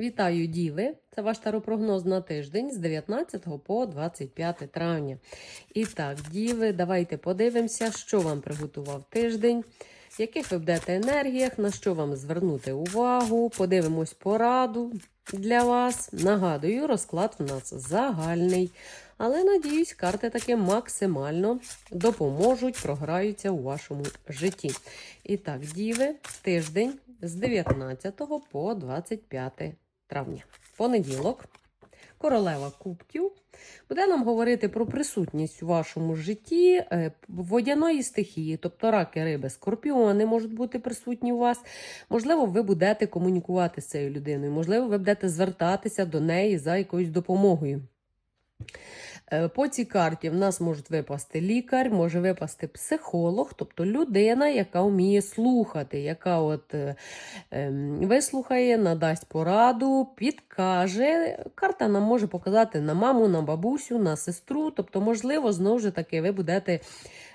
Вітаю, діви! Це ваш таропрогноз на тиждень з 19 по 25 травня. І так, діви, давайте подивимося, що вам приготував тиждень, яких ви будете енергіях, на що вам звернути увагу. Подивимось пораду для вас. Нагадую, розклад в нас загальний. Але надіюсь, карти таки максимально допоможуть, програються у вашому житті. І так, діви, тиждень з 19 по 25 травня. Понеділок, королева кубків. Буде нам говорити про присутність у вашому житті е, водяної стихії, тобто раки, риби, скорпіони можуть бути присутні у вас. Можливо, ви будете комунікувати з цією людиною, можливо, ви будете звертатися до неї за якоюсь допомогою. Е, По цій карті в нас можуть випасти лікар, може випасти психолог, тобто людина, яка вміє слухати, яка от е, ем, вислухає, надасть пораду, підкаже. Карта нам може показати на маму, на бабусю, на сестру. Тобто, можливо, знову ж таки, ви будете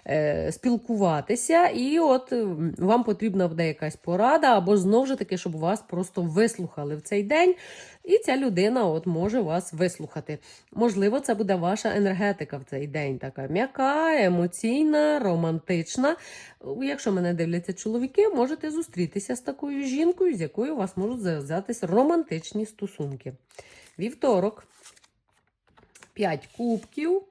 е, спілкуватися, і от вам потрібна буде якась порада, або знову ж таки, щоб вас просто вислухали в цей день. І ця людина от може вас вислухати. Можливо, це буде ваша енергетика в цей день, така м'яка, емоційна, романтична. Якщо мене дивляться чоловіки, можете зустрітися з такою жінкою, з якою у вас можуть зав'язатися романтичні стосунки. Вівторок, 5 кубків.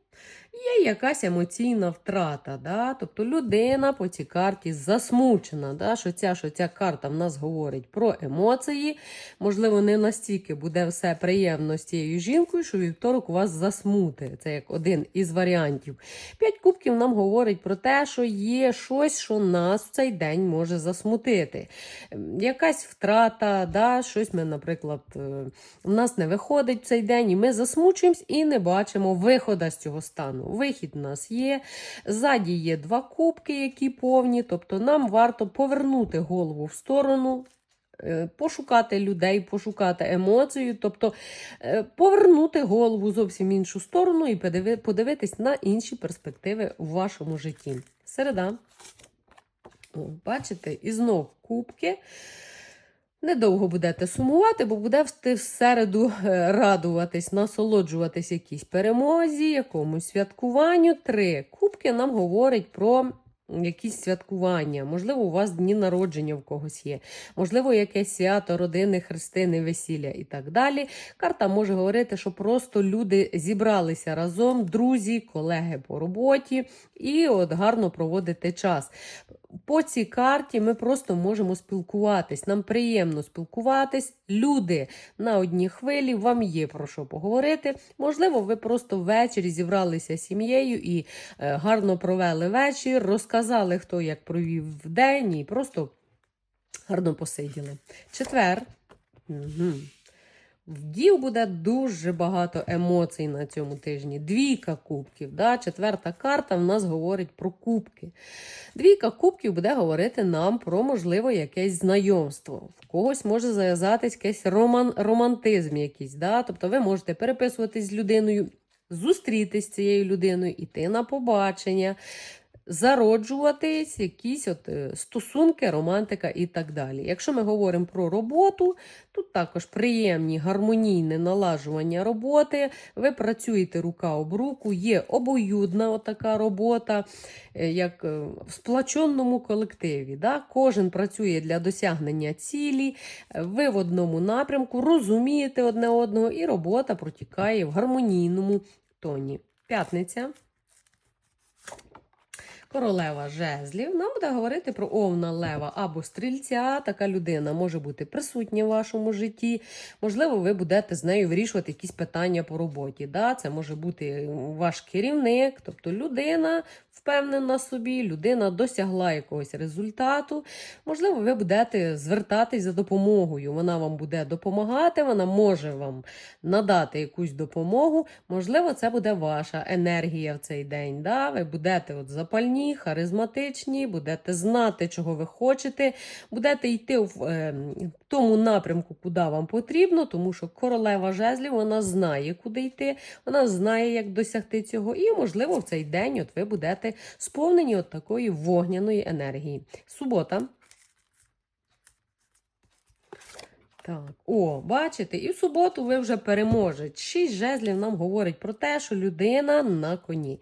Є якась емоційна втрата. Да? Тобто людина по цій карті засмучена. Да? Що, ця, що ця карта в нас говорить про емоції. Можливо, не настільки буде все приємно з цією жінкою, що вівторок вас засмути. Це як один із варіантів. П'ять кубків нам говорить про те, що є щось, що нас в цей день може засмутити. Ем, Якась втрата, да? щось ми, наприклад, е, в нас не виходить в цей день, і ми засмучуємось і не бачимо виходу з цього стану. Вихід у нас є. Ззаді є два кубки, які повні. Тобто нам варто повернути голову в сторону. е, Пошукати людей, пошукати емоцію, тобто е, повернути голову зовсім іншу сторону і подивитись на інші перспективи в вашому житті. Середа. Бачите, і знов кубки. Недовго будете сумувати, бо будете в середу е, радуватись, насолоджуватись якійсь перемозі, якомусь святкуванню. Три кубки нам говорять про якісь святкування. Можливо, у вас дні народження в когось є, можливо, якесь свято, родини, хрестини, весілля і так далі. Карта може говорити, що просто люди зібралися разом, друзі, колеги по роботі, і от гарно проводити час. По цій карті ми просто можемо спілкуватись. Нам приємно спілкуватись. Люди на одній хвилі, вам є про що поговорити. Можливо, ви просто ввечері зібралися з сім'єю і е, гарно провели вечір, розказали, хто як провів день, і просто гарно посиділи. Четвер. Угу. В дів буде дуже багато емоцій на цьому тижні. Двійка кубків. Да? Четверта карта в нас говорить про кубки. Двійка кубків буде говорити нам про, можливо, якесь знайомство. В когось може зав'язатись якийсь роман, романтизм якийсь. Да? Тобто ви можете переписуватись з людиною, зустрітись з цією людиною, іти на побачення. Зароджуватись, якісь от е, стосунки, романтика і так далі. Якщо ми говоримо про роботу, тут також приємні гармонійне налажування роботи. Ви працюєте рука об руку, є обоюдна отака робота, е, як е, в сплаченому колективі. Да? Кожен працює для досягнення цілі, ви в одному напрямку, розумієте одне одного, і робота протікає в гармонійному тоні. П'ятниця. Королева жезлів нам буде говорити про овна лева або стрільця. Така людина може бути присутня в вашому житті. Можливо, ви будете з нею вирішувати якісь питання по роботі. Да? Це може бути ваш керівник, тобто людина впевнена собі, людина досягла якогось результату. Можливо, ви будете звертатись за допомогою. Вона вам буде допомагати, вона може вам надати якусь допомогу. Можливо, це буде ваша енергія в цей день. Да? Ви будете от запальні, харизматичні, будете знати, чого ви хочете, будете йти в е, тому напрямку, куди вам потрібно, тому що королева жезлів вона знає, куди йти, вона знає, як досягти цього. І, можливо, в цей день от ви будете сповнені от такої вогняної енергії. Субота. Так, о, бачите, і в суботу ви вже переможете. Шість жезлів нам говорить про те, що людина на коні.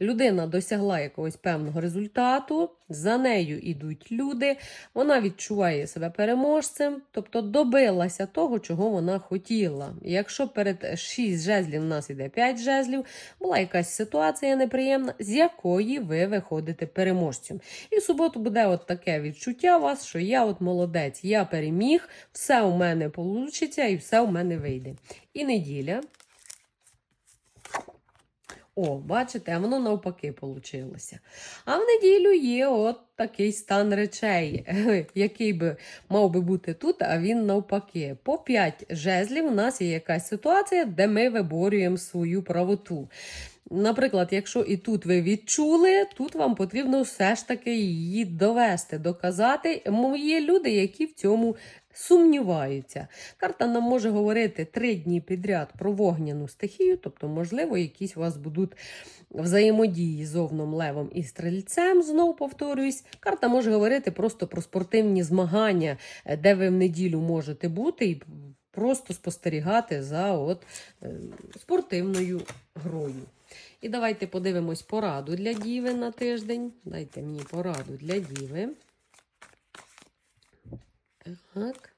Людина досягла якогось певного результату, за нею йдуть люди, вона відчуває себе переможцем, тобто добилася того, чого вона хотіла. Якщо перед шість жезлів у нас іде п'ять жезлів, була якась ситуація неприємна, з якої ви виходите переможцем. І в суботу буде от таке відчуття у вас, що я от молодець, я переміг, все у мене вийде і все у мене вийде. І неділя. О, бачите, а воно навпаки вийшло. А в неділю є от такий стан речей, який би мав би бути тут, а він навпаки. По 5 жезлів у нас є якась ситуація, де ми виборюємо свою правоту. Наприклад, якщо і тут ви відчули, тут вам потрібно все ж таки її довести, доказати. Є люди, які в цьому сумніваються. Карта нам може говорити три дні підряд про вогняну стихію, тобто, можливо, якісь у вас будуть взаємодії з овном, левом і стрільцем, знову повторююсь. Карта може говорити просто про спортивні змагання, е, де ви в неділю можете бути і просто спостерігати за от, е, спортивною грою. І давайте подивимось пораду для діви на тиждень. Дайте мені пораду для діви. Так.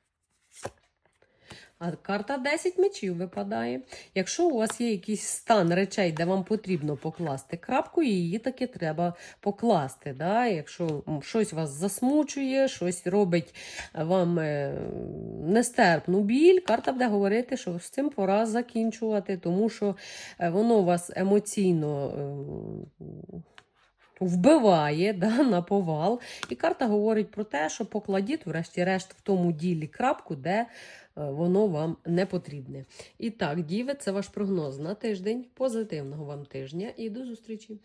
А карта 10 мечів випадає. Якщо у вас є якийсь стан речей, де вам потрібно покласти крапку, її таки треба покласти. Да? Якщо щось вас засмучує, щось робить вам е, нестерпну біль, карта буде говорити, що з цим пора закінчувати, тому що е, воно вас емоційно. Вбиває да, на повал. І карта говорить про те, що покладіть, врешті-решт, в тому ділі крапку, де е, воно вам не потрібне. І так, діви, це ваш прогноз на тиждень. Позитивного вам тижня і до зустрічі!